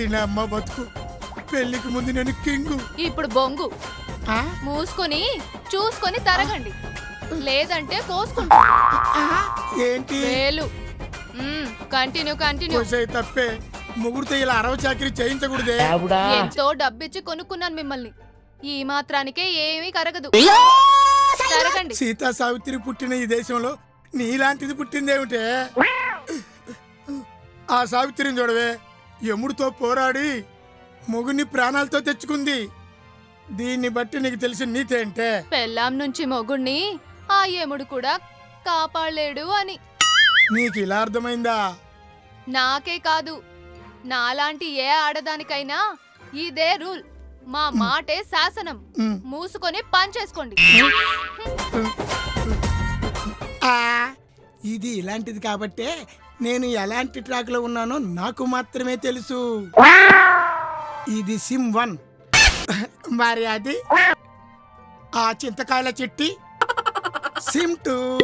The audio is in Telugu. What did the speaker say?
దీని అమ్మ బతుకు. పెళ్ళికి ముందు నేను కింగు. ఇప్పుడు బొంగు. ఆ? మూసుకొని చూసుకొని తరగండి. లేదంటే కోసుకుంటా. ఆ? ఏంటి? వేలు. Continue continue. తప్పే. ముగ్గురితో ఇలా అరవ చాకరీ చేయించకూడదే. ఎంతో డబ్బిచ్చి కొనుక్కున్నాను మిమ్మల్ని. ఈ మాత్రానికే ఏమీ కరగదు. తరగండి. సీతా సావిత్రి పుట్టిన ఈ దేశంలో నీలాంటిది పుట్టిందేమిటే? ఆ సావిత్రిని చూడవే. యముడితో పోరాడి మొగుని ప్రాణాలతో తెచ్చుకుంది. దీన్ని బట్టి నీకు తెలిసిన నీతి ఏంటే? పెళ్ళాం నుంచి మొగుణ్ణి ఆ యముడు కూడా కాపాడలేడు అని. నీకు ఇలా అర్థమైందా? నాకే కాదు నాలాంటి ఏ ఆడదానికైనా ఇదే రూల్. మా మాటే శాసనం. ఉమ్. మూసుకొని పని చేసుకోండి. ఇది ఇలాంటిది కాబట్టే నేను ఎలాంటి ట్రాక్లో ఉన్నానో నాకు మాత్రమే తెలుసు. ఇది సిమ్ వన్. మరి అది? ఆ చింతకాయల చెట్టి. SIM two.